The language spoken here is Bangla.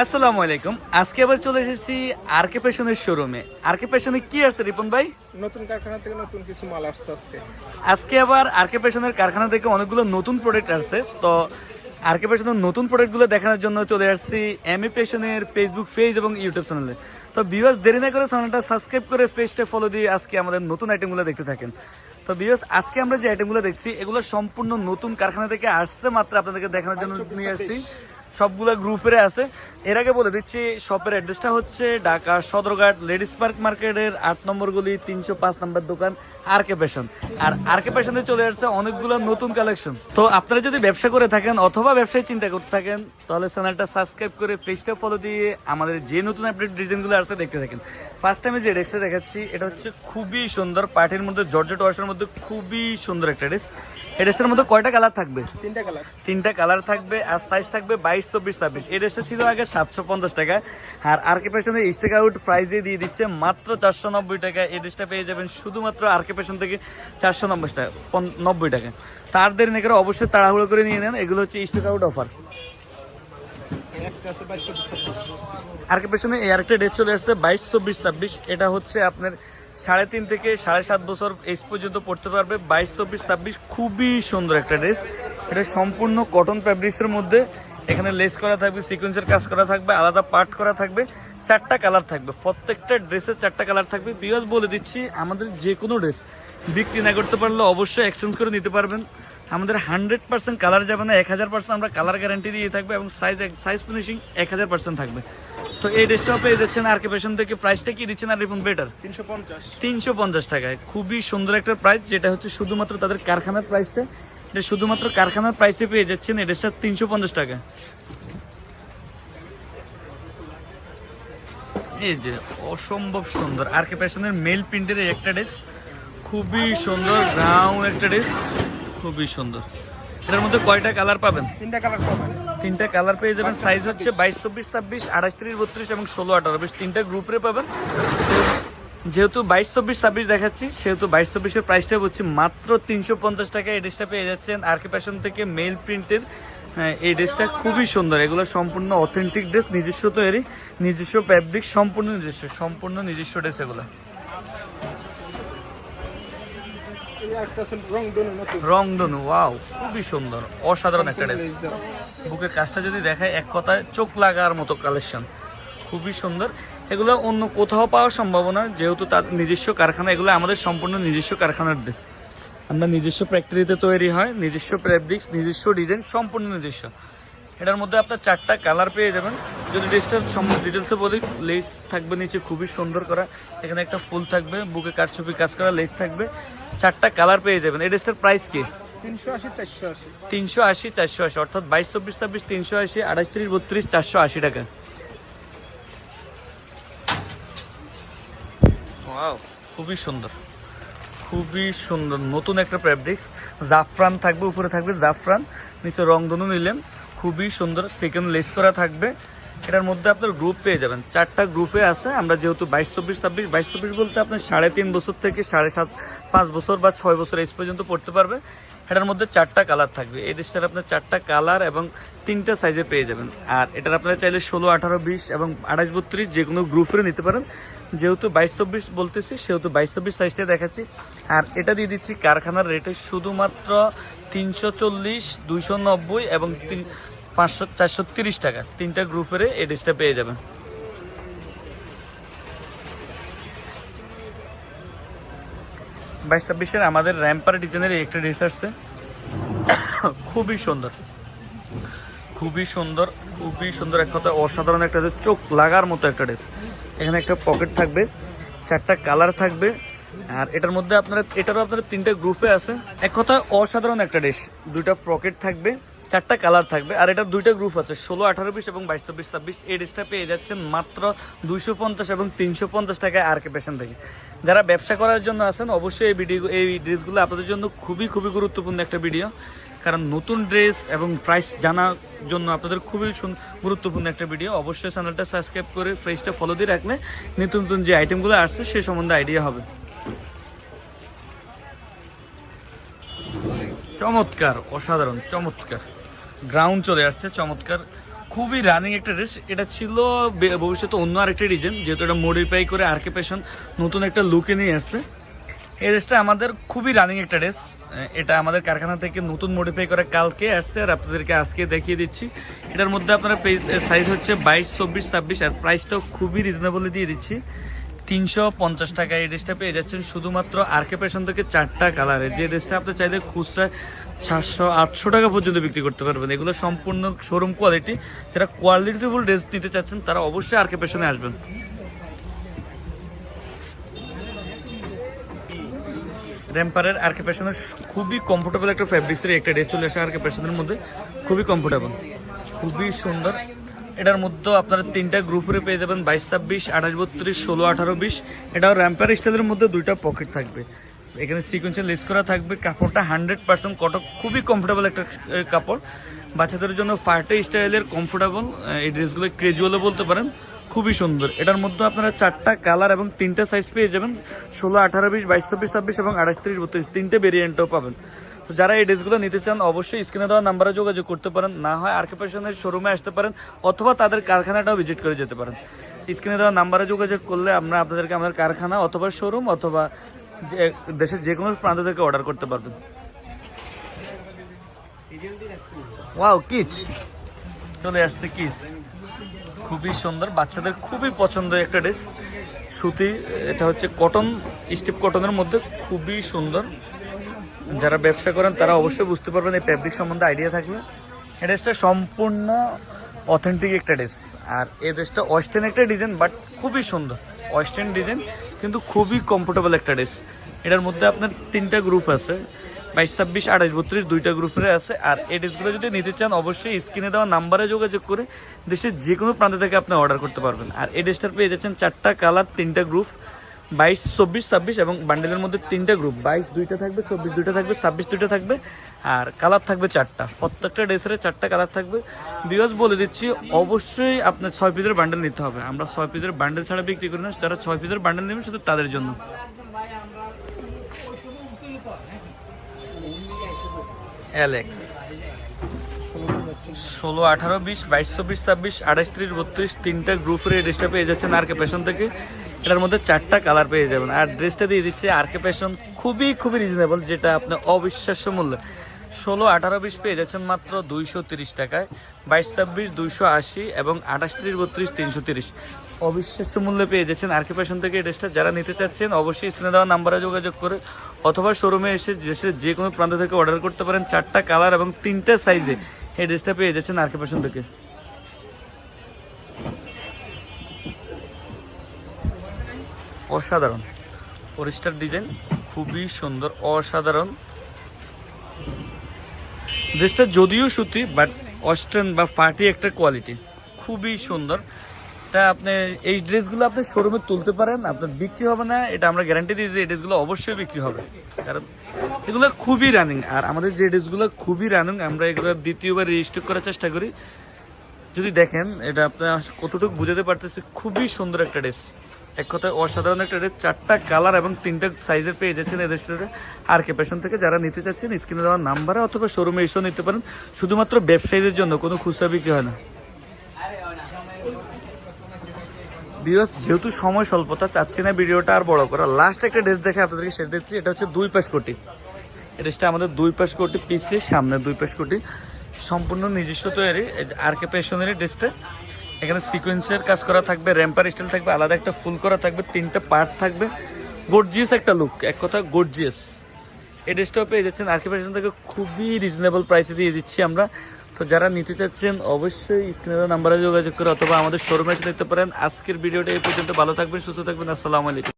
আসসালামু আলাইকুম। আজকে আবার চলে এসেছি আর কে ফ্যাশনের শোরুমে আর কে ফ্যাশনে কি আছে রিপন ভাই? নতুন কারখানা থেকে নতুন কিছু মাল আসছে আজকে। আজকে আবার আর কে ফ্যাশনের কারখানা থেকে অনেকগুলো নতুন প্রোডাক্ট আসছে। তো আর কে ফ্যাশনের নতুন প্রোডাক্টগুলো দেখানোর জন্য চলে আসছি এম এ ফ্যাশনের ফেসবুক পেজ এবং ইউটিউব চ্যানেলে তো ভিউয়ার্স দেরি না করে চ্যানেলটা সাবস্ক্রাইব করে পেজটা ফলো দিয়ে আজকে আমাদের নতুন আইটেমগুলো দেখতে থাকেন। তো ভিউয়ার্স আজকে আমরা যে আইটেমগুলো দেখছি এগুলো সম্পূর্ণ নতুন কারখানা থেকে আসছে মাত্র আপনাদেরকে দেখানোর জন্য নিয়ে আসছি। সবগুলা গ্রুপের আছে। এর আগে বলে দিচ্ছি শপের অ্যাড্রেসটা হচ্ছে ঢাকা সদরঘাট লেডিস পার্ক মার্কেটের আট নম্বর গলি তিনশো পাঁচ নম্বর দোকান আর কে ফ্যাশন আর আর কে ফ্যাশনে চলে আসছে অনেকগুলো নতুন কালেকশন তো আপনারা যদি ব্যবসা করে থাকেন অথবা ব্যবসায় চিন্তা করতে থাকেন তাহলে চ্যানেলটা সাবস্ক্রাইব করে পেজটা ফলো দিয়ে আমাদের যে নতুন আপডেট ডিজাইনগুলো আসছে দেখতে থাকেন। ফার্স্ট টাইমে যে ড্রেসটা দেখাচ্ছি এটা হচ্ছে খুবই সুন্দর পার্টির মধ্যে জর্জেট ওয়াশের মধ্যে খুবই সুন্দর একটা ড্রেস এই ড্রেসটার মধ্যে কয়টা কালার থাকবে? তিনটা কালার তিনটা কালার থাকবে আর সাইজ থাকবে বাইশ চব্বিশ, ছাব্বিশ। এই ড্রেসটা ছিল আগে সাতশো পঞ্চাশ টাকা। আর আর কে স্টেক আউট প্রাইজে দিয়ে দিচ্ছে মাত্র চারশো নব্বই টাকা। এই ড্রেসটা পেয়ে যাবেন শুধুমাত্র আর পেশন থেকে চারশো নব্বই টাকা নব্বই টাকা। তার দেরি না করে অবশ্যই তাড়াহুড়ো করে নিয়ে নেন। এগুলো হচ্ছে স্টেক আউট অফার বাইশ আর কে পেছনে এই আরেকটা ডেট চলে আসছে বাইশ, চব্বিশ, ছাব্বিশ। এটা হচ্ছে আপনার সাড়ে তিন থেকে সাড়ে সাত বছর এজ পর্যন্ত পড়তে পারবে। বাইশ, চব্বিশ, ছাব্বিশ খুবই সুন্দর একটা ড্রেস। এটা সম্পূর্ণ কটন ফ্যাব্রিক্সের মধ্যে। এখানে লেস করা থাকবে সিকোয়েন্সের কাজ করা থাকবে আলাদা পার্ট করা থাকবে চারটা কালার থাকবে। প্রত্যেকটা ড্রেসের চারটা কালার থাকবে। বিকজ বলে দিচ্ছি আমাদের যে কোনো ড্রেস বিক্রি না করতে পারলে অবশ্যই এক্সচেঞ্জ করে নিতে পারবেন। আমাদের হান্ড্রেড পার্সেন্ট কালার যাবে না এক হাজার পার্সেন্ট আমরা কালার গ্যারান্টি দিয়ে থাকবে এবং সাইজ সাইজ ফিনিশিং এক হাজার পার্সেন্ট থাকবে। তো এই ড্রেসটাও পেয়ে যাচ্ছেন আর কে পেশন থেকে প্রাইসটা কি দিচ্ছেন আর রিপন বেটার তিনশো পঞ্চাশ। তিনশো পঞ্চাশ টাকায়। খুবই সুন্দর একটা প্রাইস যেটা হচ্ছে শুধুমাত্র তাদের কারখানার প্রাইসটা এটা শুধুমাত্র কারখানার প্রাইসে পেয়ে যাচ্ছেন এই ড্রেসটা তিনশো পঞ্চাশ টাকা। এই যে অসম্ভব সুন্দর। আর কে প্যাশনের মেল প্রিন্টের এই একটা ড্রেস খুবই সুন্দর ব্রাউন একটা ড্রেস খুবই সুন্দর। এটার মধ্যে কয়টা কালার পাবেন? তিনটা কালার পাবেন। তিনটা কালার পেয়ে যাবেন সাইজ হচ্ছে বাইশ চব্বিশ ছাব্বিশ আঠাশ ত্রিশ বত্রিশ এবং ষোলো আঠারো। বেশ তিনটা গ্রুপে পাবেন। যেহেতু বাইশ চব্বিশ ছাব্বিশ দেখাচ্ছি, সেহেতু বাইশ চব্বিশের প্রাইসটা বলছি, মাত্র তিনশো পঞ্চাশ টাকা এই ড্রেসটা পেয়ে যাচ্ছেন। আর কে প্যাশন থেকে মেল প্রিন্টের এই ড্রেসটা খুবই সুন্দর। এগুলো সম্পূর্ণ অথেন্টিক ড্রেস নিজস্ব তৈরি, নিজস্ব ফ্যাব্রিক সম্পূর্ণ নিজস্ব সম্পূর্ণ নিজস্ব ড্রেস এগুলো। রং খুবই সুন্দর, অসাধারণ একটা ড্রেস বুকের যদি দেখায়, এক কথায় চোখ লাগার মতো কালেকশন খুবই সুন্দর। এগুলো অন্য কোথাও পাওয়া সম্ভব না যেহেতু তার নিজস্ব কারখানা এগুলো আমাদের সম্পূর্ণ নিজস্ব কারখানার ড্রেস আমরা নিজস্ব ফ্যাক্টরিতে তৈরি হয় নিজস্ব ফ্যাব্রিক্স নিজস্ব ডিজাইন সম্পূর্ণ নিজস্ব। এটার মধ্যে আপনার চারটা কালার পেয়ে যাবেন। যদি ড্রেসটার সম্বন্ধে ডিটেলসে বলি লেস থাকবে নিচে খুবই সুন্দর করা। এখানে একটা ফুল থাকবে বুকে কাঠছুপি কাজ করা লেস থাকবে। চারটা কালার পেয়ে যাবেন। এই ড্রেসটার প্রাইস কি? তিনশো আশি চারশো আশি। তিনশো আশি চারশো আশি অর্থাৎ বাইশ চব্বিশ ছাব্বিশ তিনশো আশি আঠাশ ত্রিশ বত্রিশ চারশো আশি টাকা। খুবই সুন্দর। খুবই সুন্দর। নতুন একটা ফ্যাব্রিক্স জাফরান থাকবে, উপরে থাকবে জাফরান। নিচে রংধনু নিলেন। খুবই সুন্দর। সেকেন্ড লেস করা থাকবে। এটার মধ্যে আপনার গ্রুপ পেয়ে যাবেন। চারটা গ্রুপে আছে। আমরা যেহেতু বাইশ চব্বিশ ছাব্বিশ, বাইশ চব্বিশ বলতে আপনার সাড়ে তিন বছর থেকে সাড়ে সাত, পাঁচ বছর বা ছয় বছর এস পর্যন্ত পড়তে পারবে। এটার মধ্যে চারটা কালার থাকবে। এই ড্রেসটার আপনার চারটা কালার এবং তিনটা সাইজে পেয়ে যাবেন। আর এটার আপনারা চাইলে ষোলো, আঠারো, বিশ এবং আঠাশ, বত্রিশ যে কোনো গ্রুপে নিতে পারেন। যেহেতু বাইশ, চব্বিশ বলতেছি, সেহেতু বাইশ, চব্বিশ সাইজটা দেখাচ্ছি। আর এটা দিয়ে দিচ্ছি কারখানার রেটে শুধুমাত্র তিনশো চল্লিশ, দুইশো নব্বই এবং তিন পাঁচশো চারশো তিরিশ টাকা। তিনটা গ্রুপের এই ড্রেসটা পেয়ে যাবেন। বাইশ ছাব্বিশের আমাদের র্যাম্পার ডিজাইনের একটা ড্রেস আসছে। খুবই সুন্দর। খুবই সুন্দর খুবই সুন্দর এক কথা, অসাধারণ একটা চোখ লাগার মতো একটা ড্রেস। এখানে একটা পকেট থাকবে, চারটা কালার থাকবে, আর এটার মধ্যে আপনারা, এটারও আপনারা তিনটা গ্রুপে আছে। এক কথা, অসাধারণ একটা ড্রেস। দুইটা পকেট থাকবে চারটা কালার থাকবে। আর এটা দুইটা গ্রুপ আছে, ষোলো, আঠারো, বিশ এবং বাইশ, চব্বিশ, ছাব্বিশ। এই ড্রেসটা পেয়ে যাচ্ছেন মাত্র দুইশো পঞ্চাশ এবং তিনশো পঞ্চাশ টাকায় আর কে পেশন থেকে। যারা ব্যবসা করার জন্য আছেন, অবশ্যই এই ভিডিও এই ড্রেসগুলো আপনাদের জন্য খুবই খুবই গুরুত্বপূর্ণ একটা ভিডিও কারণ নতুন ড্রেস এবং প্রাইস জানার জন্য আপনাদের খুবই গুরুত্বপূর্ণ একটা ভিডিও অবশ্যই চ্যানেলটা সাবস্ক্রাইব করে ফ্রেজটা ফলো দিয়ে রাখলে নতুন নতুন যে আইটেমগুলো আসছে, সে সম্বন্ধে আইডিয়া হবে। চমৎকার, অসাধারণ, চমৎকার। গ্রাউন্ড চলে আসছে, চমৎকার। খুবই রানিং একটা ড্রেস এটা ছিল ভবিষ্যতে অন্য আরেকটা ডিজাইন যেহেতু এটা মডিফাই করে আরকে পেশন নতুন একটা লুকে নিয়ে আসছে। এই ড্রেসটা আমাদের খুবই রানিং একটা ড্রেস এটা আমাদের কারখানা থেকে নতুন মডিফাই করে কালকে আসছে, আর আপনাদেরকে আজকে দেখিয়ে দিচ্ছি। এটার মধ্যে আপনারা সাইজ হচ্ছে বাইশ, চব্বিশ, ছাব্বিশ, আর প্রাইসটাও খুবই রিজনেবলে দিয়ে দিচ্ছি। তিনশো পঞ্চাশ টাকা এই ড্রেসটা পেয়ে যাচ্ছেন। শুধুমাত্র আরকে পেশন থেকে চারটা কালারে যে ড্রেসটা আপনি চাইলে খুচরা সাতশো, আটশো টাকা পর্যন্ত বিক্রি করতে পারবেন। এগুলো সম্পূর্ণ শোরুম কোয়ালিটি যারা কোয়ালিটিফুল ড্রেস নিতে চাচ্ছেন, তারা অবশ্যই আরকে পেশনে আসবেন। র্যাম্পারের আরকে পেশনের খুবই কমফোর্টেবল একটা ফ্যাব্রিক্সের একটা ড্রেস চলে আসে আরকে পেশনের মধ্যে। খুবই কমফোর্টেবল খুবই সুন্দর। এটার মধ্যে আপনারা তিনটা গ্রুপে পেয়ে যাবেন বাইশ, ছাব্বিশ, আঠাশ, বত্রিশ, ষোলো, আঠারো, বিশ। এটাও র্যাম্পার স্টাইলের মধ্যে দুইটা পকেট থাকবে। এখানে সিকুয়েন্সে লেস করা থাকবে। কাপড়টা হান্ড্রেড পার্সেন্ট কটক খুবই কমফোর্টেবল একটা কাপড়। বাচ্চাদের জন্য ফার্টে স্টাইলের কমফোর্টেবল এই ড্রেসগুলো ক্রেজুয়ালও বলতে পারেন। খুবই সুন্দর। এটার মধ্যে আপনারা চারটা কালার এবং তিনটা সাইজ পেয়ে যাবেন। ষোলো, আঠারো, বিশ, বাইশ চব্বিশ ছাব্বিশ এবং আঠাশ, তিরিশ, বত্রিশ তিনটে ভেরিয়েন্টও পাবেন। তো যারা এই ড্রেসগুলো নিতে চান, অবশ্যই স্ক্রিনে দেওয়া নাম্বারে যোগাযোগ করতে পারেন। না হয় আর্কিপেশনের শোরুমে আসতে পারেন, অথবা তাদের কারখানাটাও ভিজিট করে যেতে পারেন। স্ক্রিনে দেওয়া নাম্বারে যোগাযোগ করলে আমরা আপনাদেরকে আমাদের কারখানা অথবা শোরুম অথবা দেশের যে কোনো প্রান্ত থেকে অর্ডার করতে পারবেন। ওয়াও কিচ চলে আসছে কিস খুবই সুন্দর। বাচ্চাদের খুবই পছন্দের একটা ড্রেস। সুতি, এটা হচ্ছে কটন স্টিপ কটনের মধ্যে খুবই সুন্দর। যারা ব্যবসা করেন, তারা অবশ্যই বুঝতে পারবেন এই ফ্যাব্রিক সম্বন্ধে আইডিয়া থাকলে। এই ড্রেসটা সম্পূর্ণ অথেন্টিক একটা ড্রেস। আর এই ড্রেসটা ওয়েস্টার্ন একটা ডিজাইন বাট খুবই সুন্দর। ওয়েস্টার্ন ডিজাইন কিন্তু খুবই কমফোর্টেবল একটা ড্রেস। এটার মধ্যে আপনার তিনটা গ্রুপ আছে। বাইশ ছাব্বিশ, আঠাশ, বত্রিশ দুইটা গ্রুপের আছে। আর এই ড্রেসগুলো যদি নিতে চান, অবশ্যই স্ক্রিনে দেওয়া নাম্বারে যোগাযোগ করে দেশের যে কোনো প্রান্ত থেকে আপনি অর্ডার করতে পারবেন। আর এই ড্রেসটার পেয়ে যাচ্ছেন চারটা কালার তিনটা গ্রুপ বাইশ, চব্বিশ, ছাব্বিশ এবং বান্ডেলের মধ্যে তিনটা গ্রুপ বাইশ দুইটা থাকবে, চব্বিশ দুইটা থাকবে, ছাব্বিশ দুইটা থাকবে, আর কালার থাকবে চারটা। প্রত্যেকটা ড্রেসের চারটা কালার থাকবে। বিকজ বলে দিচ্ছি, অবশ্যই আপনার ছয় পিসের বান্ডেল নিতে হবে। আমরা ছয় পিসের বান্ডেল ছাড়া বিক্রি করি না, যারা ছয় পিসের বান্ডেল নেবেন শুধু তাদের জন্য। অ্যালেক্স ষোলো, আঠারো, বিশ, বাইশ, চব্বিশ, ছাব্বিশ, আঠাশ, ত্রিশ, বত্রিশ তিনটা গ্রুপের এই ড্রেসটা পেয়ে যাচ্ছেন আর কে পেশন থেকে। এটার মধ্যে চারটা কালার পেয়ে যাবেন। আর ড্রেসটা দিয়ে দিচ্ছে আর কে পেশন খুবই খুবই রিজনেবল যেটা আপনি অবিশ্বাস্য মূল্য। ষোলো, আঠারো, বিশ পেয়ে যাচ্ছেন মাত্র দুইশো তিরিশ টাকায়। বাইশ, ছাব্বিশ, দুইশো আশি এবং আঠাশ, ত্রিশ, বত্রিশ, তিনশো তিরিশ। অবিশ্বাস্য মূল্যে পেয়ে যাচ্ছেন আর কে পেশন থেকে এই ড্রেসটা। যারা নিতে চাচ্ছেন, অবশ্যই স্ক্রিনে দেওয়া নাম্বারে যোগাযোগ করে অথবা শোরুমে এসে দেশের যে কোনো প্রান্ত থেকে অর্ডার করতে পারেন। চারটা কালার এবং তিনটা সাইজে এই ড্রেসটা পেয়ে যাচ্ছেন আর কে পেশন থেকে। অসাধারণ। ফরিস্টার ডিজাইন খুবই সুন্দর, অসাধারণ। ড্রেসটা যদিও সুতি বাট অস্ট্রেন বা ফাটি একটা কোয়ালিটি খুবই সুন্দর। এটা আপনি, এই ড্রেসগুলো আপনি শোরুমে তুলতে পারেন, আপনার বিক্রি হবে না, এটা আমরা গ্যারান্টি দিই, এই ড্রেসগুলো অবশ্যই বিক্রি হবে। কারণ এগুলো খুবই রানিং আর আমাদের যে ড্রেসগুলো খুবই রানিং আমরা এগুলো দ্বিতীয়বার রেজিস্টার করার চেষ্টা করি। যদি দেখেন, এটা আপনার কতটুকু বুঝাতে পারতেছে, খুবই সুন্দর একটা ড্রেস এক কথায় অসাধারণ একটা ড্রেস চারটা কালার এবং তিনটা সাইজের পেয়ে যাচ্ছেন এই রেস্টুরেন্টে আর কে পেশন থেকে যারা নিতে চাচ্ছেন স্ক্রিনে দেওয়ার নাম্বারে অথবা শোরুমে এসেও নিতে পারেন। শুধুমাত্র ব্যবসায়ীদের জন্য, কোনো খুচরা বিক্রি হয় না। বিকজ যেহেতু সময় স্বল্পতা, চাচ্ছি না ভিডিওটা আর বড় করা লাস্ট একটা ড্রেস দেখে আপনাদেরকে শেষ দিচ্ছি, এটা হচ্ছে দুই পাশ কোটি। ড্রেসটা আমাদের দুই পাশ কোটি পিসে সামনে দুই পাশ কোটি। সম্পূর্ণ নিজস্ব তৈরি আর কে পেশনেরই ড্রেসটা এখানে সিকোয়েন্সের কাজ করা থাকবে র্যাম্পার স্টাইল থাকবে, আলাদা একটা ফুল করা থাকবে, তিনটা পার্ট থাকবে। গর্জিয়াস একটা লুক এক কথা গর্জিয়াস এই ড্রেসটাও পেয়ে যাচ্ছেন, আর কে পেশন থেকে খুবই রিজনেবল প্রাইসে দিয়ে দিচ্ছি আমরা। তো যারা নিতে চাচ্ছেন, অবশ্যই স্ক্রিনের নাম্বারে যোগাযোগ করে অথবা আমাদের শোরুমে নিতে পারেন। আজকের ভিডিওটা এই পর্যন্ত। ভালো থাকবেন, সুস্থ থাকবেন। আসসালামু আলাইকুম।